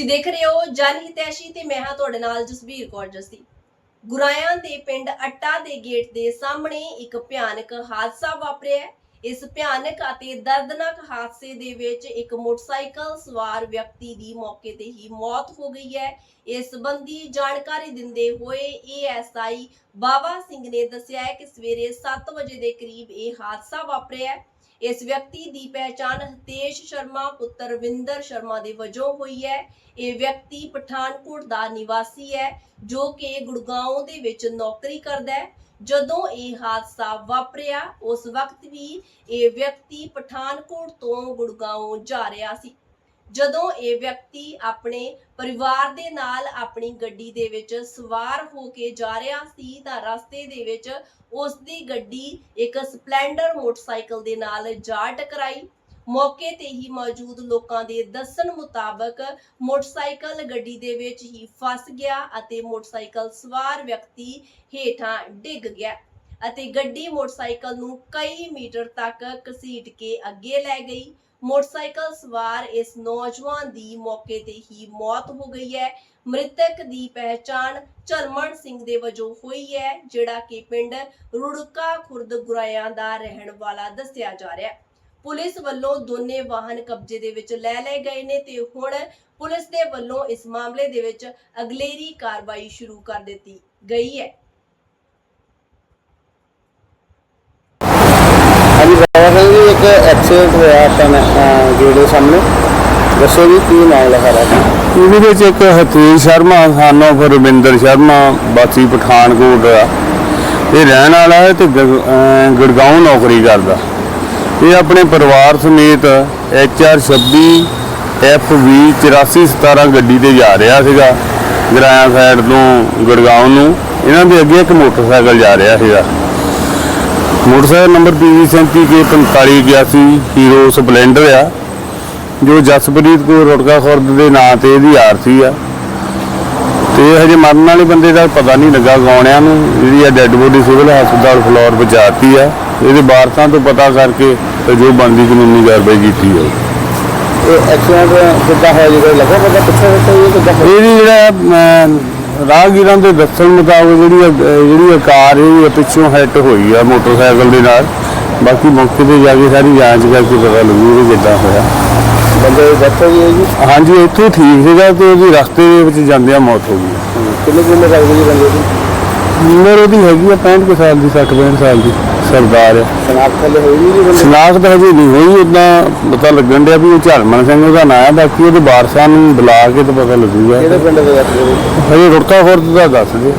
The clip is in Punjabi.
ਤੁਸੀਂ ਦੇਖ ਰਹੇ ਹੋ ਜਨ ਹਿਤੈਸ਼ੀ ਤੇ ਮੈਂ ਹਾਂ ਤੁਹਾਡੇ ਨਾਲ ਜਸਬੀਰ ਕੌਰ ਜਸੀ। ਗੁਰਾਇਆਂ ਦੇ ਪਿੰਡ ਅੱਟਾ ਦੇ ਗੇਟ ਦੇ ਸਾਹਮਣੇ ਇੱਕ ਭਿਆਨਕ ਹਾਦਸਾ ਵਾਪਰਿਆ ਇਸ ਭਿਆਨਕ ਅਤੇ ਦਰਦਨਾਕ ਹਾਦਸੇ ਦੇ ਵਿੱਚ ਇੱਕ ਮੋਟਰਸਾਈਕਲ ਸਵਾਰ ਵਿਅਕਤੀ ਦੀ ਮੌਕੇ ਤੇ ਹੀ ਮੌਤ ਹੋ ਗਈ ਹੈ। ਇਸ ਸੰਬੰਧੀ ਜਾਣਕਾਰੀ ਦਿੰਦੇ ਹੋਏ ਏਐਸਆਈ ਬਾਬਾ ਸਿੰਘ ਨੇ ਦੱਸਿਆ ਹੈ ਕਿ ਸਵੇਰੇ 7 ਵਜੇ ਦੇ ਕਰੀਬ ਇਹ ਹਾਦਸਾ ਵਾਪਰਿਆ ਇਸ ਵਿਅਕਤੀ ਦੀ ਪਹਿਚਾਣ ਹਤੇਸ਼ ਸ਼ਰਮਾ, ਪੁੱਤਰ ਵਿੰਦਰ ਸ਼ਰਮਾ ਦੇ ਵਜੋਂ ਹੋਈ ਹੈ। ਇਹ ਵਿਅਕਤੀ ਪਠਾਨਕੋਟ ਦਾ ਨਿਵਾਸੀ ਹੈ, ਜੋ ਕਿ ਗੁੜਗਾਉਂ ਦੇ ਵਿੱਚ ਨੌਕਰੀ ਕਰਦਾ ਹੈ। ਜਦੋਂ ਇਹ ਹਾਦਸਾ ਵਾਪਰਿਆ, ਉਸ ਵਕਤ ਵੀ ਇਹ ਵਿਅਕਤੀ ਪਠਾਨਕੋਟ ਤੋਂ ਗੁੜਗਾਉਂ ਜਾ ਰਿਹਾ ਸੀ। ਜਦੋਂ ਇਹ ਵਿਅਕਤੀ ਆਪਣੇ ਪਰਿਵਾਰ ਦੇ ਨਾਲ ਆਪਣੀ ਗੱਡੀ ਦੇ ਵਿੱਚ ਸਵਾਰ ਹੋ ਕੇ ਜਾ ਰਿਹਾ ਸੀ ਤਾਂ ਰਸਤੇ ਦੇ ਵਿੱਚ ਉਸ ਦੀ ਗੱਡੀ ਇੱਕ ਸਪਲੈਂਡਰ ਮੋਟਰਸਾਈਕਲ ਦੇ ਨਾਲ ਜਾ ਟਕਰਾਈ। ਮੌਕੇ ਤੇ ਹੀ ਮੌਜੂਦ ਲੋਕਾਂ ਦੇ ਦੱਸਣ ਮੁਤਾਬਕ ਮੋਟਰਸਾਈਕਲ ਗੱਡੀ ਦੇ ਵਿੱਚ ਹੀ ਫਸ ਗਿਆ ਅਤੇ ਮੋਟਰਸਾਈਕਲ ਸਵਾਰ ਵਿਅਕਤੀ ਹੇਠਾਂ ਡਿੱਗ ਗਿਆ। ਅਤੇ ਗੱਡੀ ਮੋਟਰਸਾਈਕਲ ਨੂੰ ਕਈ ਮੀਟਰ ਤੱਕ ਘਸੀਟ ਕੇ ਅੱਗੇ ਲੈ ਗਈ। ਮੋਟਰਸਾਈਕਲ ਸਵਾਰ ਇਸ ਨੌਜਵਾਨ ਦੀ ਮੌਕੇ ਤੇ ਹੀ ਮੌਤ ਹੋ ਗਈ ਹੈ। ਮ੍ਰਿਤਕ ਦੀ ਪਹਿਚਾਣ ਚਰਮਨ ਸਿੰਘ ਦੇ ਵਜੋਂ ਹੋਈ ਹੈ, ਜਿਹੜਾ ਕਿ ਪਿੰਡ ਰੁੜਕਾ ਖੁਰਦ ਗੁਰਾਇਆਂ ਦਾ ਰਹਿਣ ਵਾਲਾ ਦੱਸਿਆ ਜਾ ਰਿਹਾ ਹੈ। ਪੁਲਿਸ ਵੱਲੋਂ ਦੋਨੇ ਵਾਹਨ ਕਬਜ਼ੇ ਦੇ ਵਿੱਚ ਲੈ ਲਏ ਗਏ ਨੇ ਤੇ ਹੁਣ ਪੁਲਿਸ ਦੇ ਵੱਲੋਂ ਇਸ ਮਾਮਲੇ ਦੇ ਵਿੱਚ ਅਗਲੇਰੀ ਕਾਰਵਾਈ ਸ਼ੁਰੂ ਕਰ ਦਿੱਤੀ ਗਈ ਹੈ। ਹਾਂਜੀ ਜੀ, ਇੱਕ ਐਕਸੀਡੈਂਟ ਹੋਇਆ ਆਪਣੇ ਜਿਹੜੇ ਸਾਹਮਣੇ। ਦੱਸੋ ਜੀ, ਕੀ ਮਾਮਲਾ ਸਾਰਾ ਇਹਦੇ ਵਿੱਚ ਇੱਕ ਹਤੇਸ਼ ਸ਼ਰਮਾ ਸਾਨੋ ਫਿਰ ਰਵਿੰਦਰ ਸ਼ਰਮਾ, ਬਾਸੀ ਪਠਾਨਕੋਟ ਆ ਇਹ ਰਹਿਣ ਵਾਲਾ ਹੈ ਤੇ ਗੁੜਗਾਉਂ ਨੌਕਰੀ ਕਰਦਾ। ਇਹ ਆਪਣੇ ਪਰਿਵਾਰ ਸਮੇਤ HR 26 FV 8417 ਗੱਡੀ ਤੇ ਜਾ ਰਿਹਾ ਸੀਗਾ, ਗਰਾਇਆ ਸਾਈਡ ਤੋਂ ਗੁੜਗਾਉਂ ਨੂੰ। ਇਹਨਾਂ ਦੇ ਅੱਗੇ ਇੱਕ ਮੋਟਰਸਾਈਕਲ ਜਾ ਰਿਹਾ ਸੀਗਾ। Motorcycle number PV 37K4581 Hero Splendor ਆ ਜੋ ਜਸਪ੍ਰੀਤ ਕੌਰ ਰੁੜਕਾ ਖੁਰਦ ਦੇ ਨਾਂ ਤੇ ਇਹਦੀ ਆਰਤੀ ਆ। ਤੇ ਹਜੇ ਮਰਨ ਵਾਲੇ ਬੰਦੇ ਦਾ ਪਤਾ ਨਹੀਂ ਲੱਗਾ ਗਾਉਣਿਆਂ ਨੂੰ। ਜਿਹੜੀ ਆ ਡੈੱਡ ਬੋਡੀ ਸਿਵਲ ਹਸਪਤਾਲ ਫਲੋਰ ਪਹੁੰਚਾਤੀ ਆ। ਇਹਦੇ ਵਾਰਸਾਂ ਤੋਂ ਪਤਾ ਕਰਕੇ ਤੇ ਜੋ ਬਣਦੀ ਕਾਨੂੰਨੀ ਕਾਰਵਾਈ ਕੀਤੀ ਜਾਊ ਇਹ ਐਕਸੀਡੈਂਟ ਕਿੱਦਾਂ ਹੋਇਆ ਜੀ? ਕੋਈ ਲੱਗਾ ਪਤਾ ਪਿੱਛੇ ਇਹ ਕਿੱਦਾਂ ਹੋਇਆ? ਇਹਦੀ ਜਿਹੜਾ ਰਾਹਗੀਰਾਂ ਦੇ ਦੱਸਣ ਮੁਤਾਬਕ ਜਿਹੜੀ ਜਿਹੜੀ ਕਾਰ ਇਹ ਪਿੱਛੋਂ ਹਿੱਟ ਹੋਈ ਆ ਮੋਟਰਸਾਈਕਲ ਦੇ ਨਾਲ। ਬਾਕੀ ਮੌਕੇ ਤੇ ਜਾ ਕੇ ਸਾਰੀ ਜਾਂਚ ਕਰਕੇ ਪਤਾ ਲੱਗੂ ਵੀ ਕਿੱਦਾਂ ਹੋਇਆ। ਬੰਦੇ ਦੀ death ਹੋ ਗਈ ਹੈ ਜੀ? ਹਾਂਜੀ ਇੱਥੋਂ ਠੀਕ ਸੀਗਾ ਤੇ ਉਹਦੀ ਰਸਤੇ ਦੇ ਵਿੱਚ ਜਾਂਦਿਆਂ ਮੌਤ ਹੋ ਗਈ। ਕਿੰਨੇ ਕਿੰਨੇ ਲੱਗਦੀ ਜੀ ਬੰਦੇ ਦੀ? ਉਮਰ ਉਹਦੀ ਹੈਗੀ ਆ 65 ਕੁ ਸਾਲ ਦੀ 60 65 ਸਾਲ ਦੀ। ਸਰਦਾਰ। ਸ਼ਨਾਖਤ ਹੋਈ ਨਹੀਂ ਸ਼ਨਾਖਤ ਹਜੇ ਨਹੀਂ ਹੋਈ ਉਦਾਂ ਪਤਾ ਲੱਗਣ ਡਿਆ ਵੀ ਉਹ ਝਲਮਣ ਸਿੰਘ ਉਹਦਾ ਨਾਂ ਹੈ ਬਾਕੀ ਉਹਦੇ ਵਾਰਸਾਂ ਨੂੰ ਬੁਲਾ ਕੇ ਤਾਂ ਪਤਾ ਲੱਗੂਗਾ। ਕਿਹੜੇ ਪਿੰਡ ਦੇ ਦੱਸਦੇ ਜੀ? ਹਜੇ ਰੁੜਕਾ ਖੁਰਦ ਦਾ ਦੱਸ ਦੇ